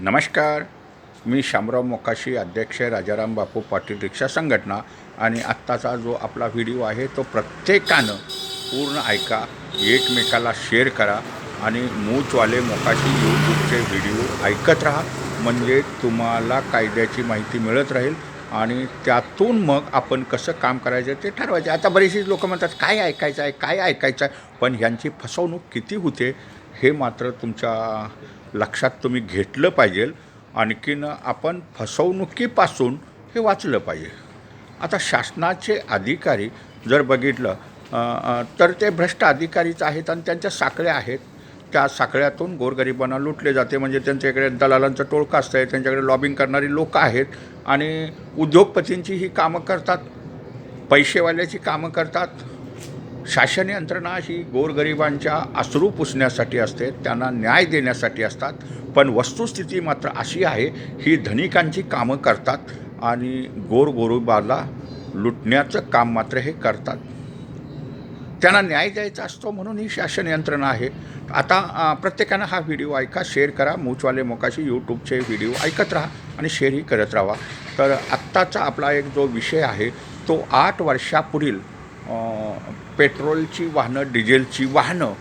नमस्कार. मी शामराव मोकाशी अध्यक्ष राजाराम बापू पाटील रिक्षा संघटना आणि आत्ताचा जो आपला व्हिडिओ आहे तो प्रत्येकानं पूर्ण ऐका एकमेकाला शेअर करा आणि मूचवाले मोकाशी यूट्यूबचे व्हिडिओ ऐकत राहा. म्हणजे तुम्हाला कायद्याची माहिती मिळत राहील आणि त्यातून मग आपण कसं काम करायचं ते ठरवायचं. आता बरेचसे लोक म्हणतात काय ऐकायचं आहे? काय ऐकायचं आहे? पण ह्यांची फसवणूक किती होते? हे मात्र तुमच्या लक्षात तुम्ही घेतलं पाहिजे. आणखीन आपण फसवणुकीपासून हे वाचलं पाहिजे. आता शासनाचे अधिकारी जर बघितलं तर ते भ्रष्ट अधिकारीच आहेत आणि त्यांच्या साखळ्या आहेत. त्या साखळ्यातून गोरगरिबांना लुटले जाते. म्हणजे त्यांच्याकडे दलालांचं टोळकं असतं आहे त्यांच्याकडे लॉबिंग करणारी लोकं आहेत आणि उद्योगपतींची ही कामं करतात पैसेवाल्याची कामं करतात. शासन यंत्रणा ही गोरगरिबांच्या अश्रू पुसण्यासाठी असते त्यांना न्याय देण्यासाठी असतात पण वस्तुस्थिती मात्र अशी आहे ही धनिकांची कामं करतात आणि गोरगोरिबाला लुटण्याचं काम मात्र हे करतात. त्यांना न्याय द्यायचा असतो म्हणून ही शासन यंत्रणा आहे. आता प्रत्येकानं हा व्हिडिओ ऐका शेअर करा मूचवाले मोकाशी यूट्यूबचे व्हिडिओ ऐकत राहा आणि शेअरही करत राहा. तर आत्ताचा आपला एक जो विषय आहे तो आठ वर्षापुढील पेट्रोलची वाहनं डिझेलची वाहनं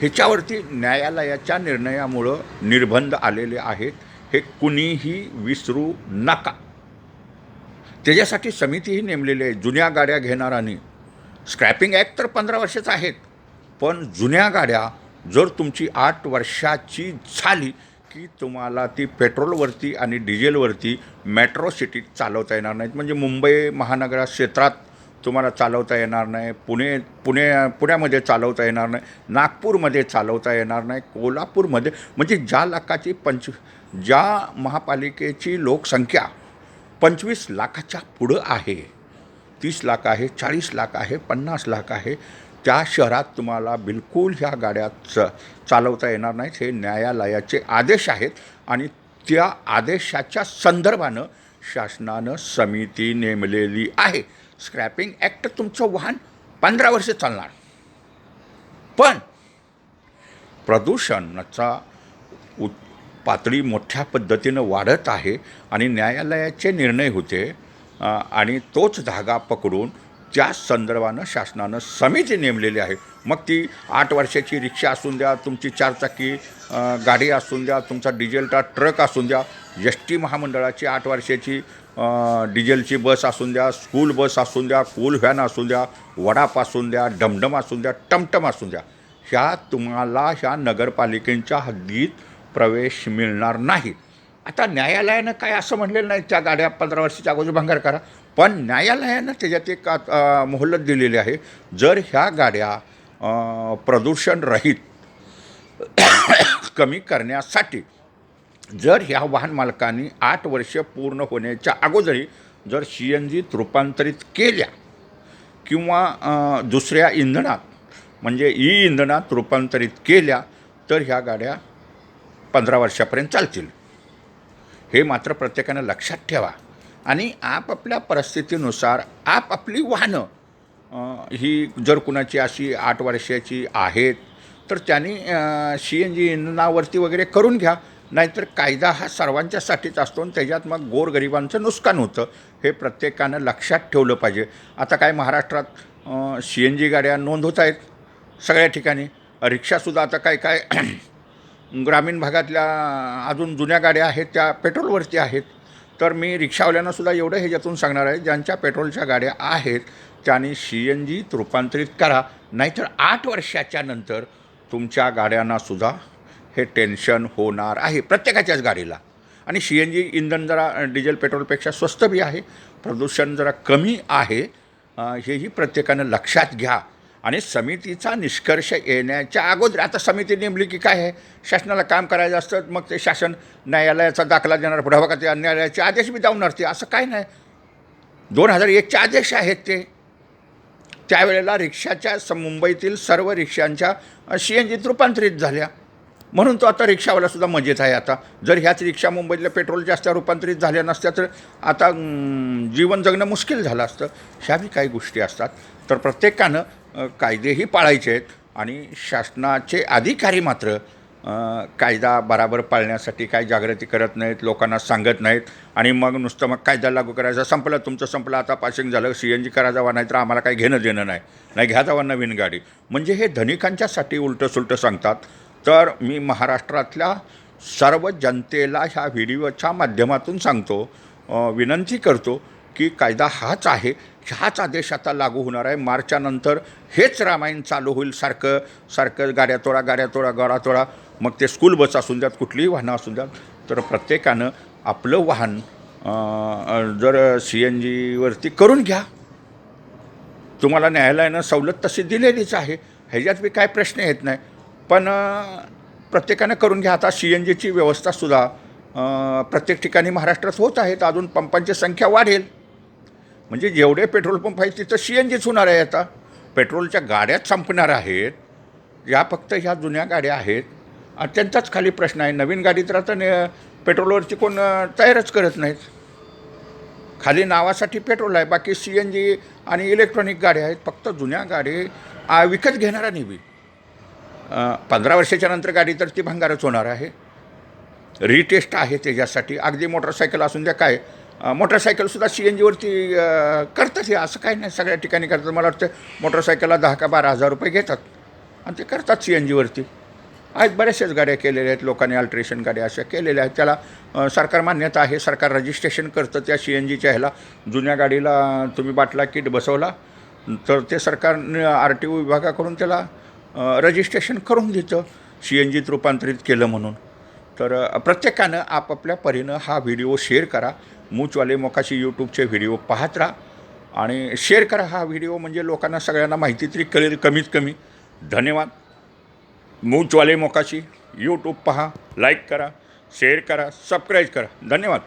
ह्याच्यावरती न्यायालयाच्या निर्णयामुळं निर्बंध आलेले आहेत. हे कुणीही विसरू नका. त्याच्यासाठी समितीही नेमलेली आहे. जुन्या गाड्या घेणाऱ्यांनी. स्क्रॅपिंग ॲक्ट तर पंधरा वर्षाचं आहेत. पण जुन्या गाड्या जर तुमची आठ वर्षाची झाली की तुम्हाला ती पेट्रोलवरती आणि डिझेलवरती मेट्रो सिटीत चालवता येणार नाहीत. म्हणजे मुंबई महानगरा क्षेत्रात तुम्हाला चालवता येणार नाही पुणे पुणे पुण्यामध्ये चालवता येणार नाही नागपूरमध्ये चालवता येणार नाही कोल्हापूरमध्ये म्हणजे ज्या लाखाची पंच ज्या महापालिकेची लोकसंख्या पंचवीस लाखाच्या पुढं आहे तीस लाख आहे चाळीस लाख आहे पन्नास लाख आहे त्या शहरात तुम्हाला बिलकुल ह्या गाड्या च चालवता येणार नाहीत. हे न्यायालयाचे आदेश आहेत आणि त्या आदेशाच्या संदर्भानं शासनानं समिती नेमलेली आहे. स्क्रॅपिंग ॲक्ट तुमचं वाहन पंधरा वर्ष चालणार. पण प्रदूषणाचा उत पातळी मोठ्या पद्धतीनं वाढत आहे आणि न्यायालयाचे निर्णय होते आणि तोच धागा पकडून त्या संदर्भानं शासनानं समिती नेमलेली आहे. मग ती आठ वर्षाची रिक्षा असून द्या तुमची चारचाकी गाडी असून द्या तुमचा डिझेलचा ट्रक असून द्या एस टी महामंडळाची आठ वर्षाची डिझेलची बस असून द्या स्कूल बस असून द्या कूल व्हॅन असून द्या वडाप असून द्या डमडम असून द्या टमटम असून द्या ह्या तुम्हाला ह्या नगरपालिकेच्या हद्दीत प्रवेश मिळणार नाही. आता न्यायालयानं काय असं म्हणलेलं नाही त्या गाड्या पंधरा वर्षाच्या अगोदर भंगार करा. पण न्यायालयानं त्याच्यात एक मोहलत दिलेली आहे. जर ह्या गाड्या प्रदूषणरहित कमी करण्यासाठी जर ह्या वाहन मालकांनी आठ वर्ष पूर्ण होण्याच्या अगोदरी जर सी एन जीत रूपांतरित केल्या किंवा दुसऱ्या इंधनात म्हणजे ई इंधनात रूपांतरित केल्या तर ह्या गाड्या पंधरा वर्षापर्यंत चालतील. हे मात्र प्रत्येकानं लक्षात ठेवा. आणि आपापल्या परिस्थितीनुसार आपापली वाहनं ही जर कुणाची अशी आठ वर्षाची आहेत तर त्यांनी सी एन जी इंधनावरती वगैरे करून घ्या. नाहीतर कायदा हा सर्वांच्यासाठीच असतो आणि त्याच्यात मग गोरगरिबांचं नुकसान होतं हे प्रत्येकानं लक्षात ठेवलं पाहिजे. आता काय महाराष्ट्रात सी एन जी गाड्या नोंद होत आहेत सगळ्या ठिकाणी. रिक्षासुद्धा आता काय काय ग्रामीण भागातल्या अजून जुन्या गाड्या आहेत त्या पेट्रोलवरती आहेत. तर मी रिक्षावाल्यांनासुद्धा एवढं ह्याच्यातून सांगणार आहे ज्यांच्या पेट्रोलच्या गाड्या आहेत त्यांनी सी एन जीत रूपांतरित करा. नाहीतर आठ वर्षाच्या नंतर तुमच्या गाड्यांनासुद्धा हे टेन्शन होणार आहे प्रत्येकाच्याच गाडीला. आणि सी एन जी इंधन जरा डिझेल पेट्रोलपेक्षा स्वस्त बी आहे प्रदूषण जरा कमी आहे. हेही प्रत्येकानं लक्षात घ्या. आणि समितीचा निष्कर्ष येण्याच्या अगोदर आता समिती नेमली की काय आहे? शासनाला काम करायचं असतं मग ते शासन न्यायालयाचा दाखला देणार पुढे बघा ते न्यायालयाचे आदेश बी जाऊन ते असं काय नाही. दोन हजार एकचे आदेश आहेत ते. त्यावेळेला रिक्षाच्या स मुंबईतील सर्व रिक्षांच्या सी एन जीत रूपांतरित झाल्या. म्हणून तो आता रिक्षावालासुद्धा मजेत आहे आता. जर ह्याच रिक्षा मुंबईतल्या पेट्रोल जास्त रूपांतरित झाल्या नसत्या तर आता जीवन जगणं मुश्किल झालं असतं. ह्या बी काही गोष्टी असतात. तर प्रत्येकानं कायदेही पाळायचे आहेत आणि शासनाचे अधिकारी मात्र कायदा बराबर पाळण्यासाठी काय जागृती करत नाहीत लोकांना सांगत नाहीत आणि मग नुसतं मग कायदा लागू करायचा संपलं तुमचं संपलं आता पासिंग झालं सी एन जी करा जावा नाही तर आम्हाला काही घेणं देणं नाही नाही घ्या जावा नवीन गाडी. म्हणजे हे धनिकांच्यासाठी उलटं सुलटं सांगतात. तर मी महाराष्ट्रातल्या सर्व जनतेला ह्या व्हिडिओच्या माध्यमातून सांगतो विनंती करतो की कायदा हाच आहे ह्याच आदेश आता लागू होणार आहे. मार्चानंतर हेच रामायण चालू होईल सारखं. सारखं गाड्या तोडा गाड्या तोडा गाडा तोडा. मग ते स्कूल बस असून द्यात कुठलीही वाहनं असून द्यात. तर प्रत्येकानं आपलं वाहन जर सी एन जीवरती करून घ्या. तुम्हाला न्यायालयानं सवलत तशी दिलेलीच आहे. ह्याच्यात बी काय प्रश्न येत नाही. पण प्रत्येकानं करून घ्या. आता सी एन जीची व्यवस्थासुद्धा प्रत्येक ठिकाणी महाराष्ट्रात होत आहेत. अजून पंपांची संख्या वाढेल. म्हणजे जेवढे पेट्रोल पंप आहेत तिथं सी एन जीच होणार आहे आता. पेट्रोलच्या गाड्याच संपणार आहेत. या फक्त ह्या जुन्या गाड्या आहेत. आणि त्यांचाच खाली प्रश्न आहे. नवीन गाडी तर आता पेट्रोलवरची कोण तयारच करत नाहीत. खाली नावासाठी पेट्रोल आहे. बाकी सी एन जी आणि इलेक्ट्रॉनिक गाड्या आहेत. फक्त जुन्या गाडी आ, विकत घेणारा नेहमी पंधरा वर्षाच्या नंतर गाडी तर ती भंगारच होणार आहे. रिटेस्ट आहे त्याच्यासाठी. अगदी मोटरसायकल असून द्या काय मोटरसायकलसुद्धा सी एन जीवरती करतात हे. असं काही नाही. सगळ्या ठिकाणी करतात. मला वाटतं मोटरसायकलला दहा का बारा हजार रुपये घेतात. आणि ते करतात सी एन जीवरती आहेत बऱ्याचशाच गाड्या केलेल्या आहेत. लोकांनी अल्ट्रेशन गाड्या अशा केलेल्या आहेत. त्याला सरकार मान्यता आहे. सरकार रजिस्ट्रेशन करतं त्या सी एन जीच्या ह्याला. जुन्या गाडीला तुम्ही बाटला किट बसवला तर ते सरकार आर टी ओ विभागाकडून त्याला रजिस्ट्रेशन करून देतं. सी एन जीत रूपांतरित केलं म्हणून. तर प्रत्येकानं आपापल्या परीनं हा व्हिडिओ शेअर करा. मूचवाले मोकाशी यूट्यूबचे व्हिडिओ पाहत राहा आणि शेअर करा हा व्हिडिओ म्हणजे लोकांना सगळ्यांना माहिती तरी कळेल कमीत कमी. धन्यवाद. मूचवाले मोकाशी यूट्यूब पहा लाईक करा शेअर करा सबस्क्राईब करा. धन्यवाद.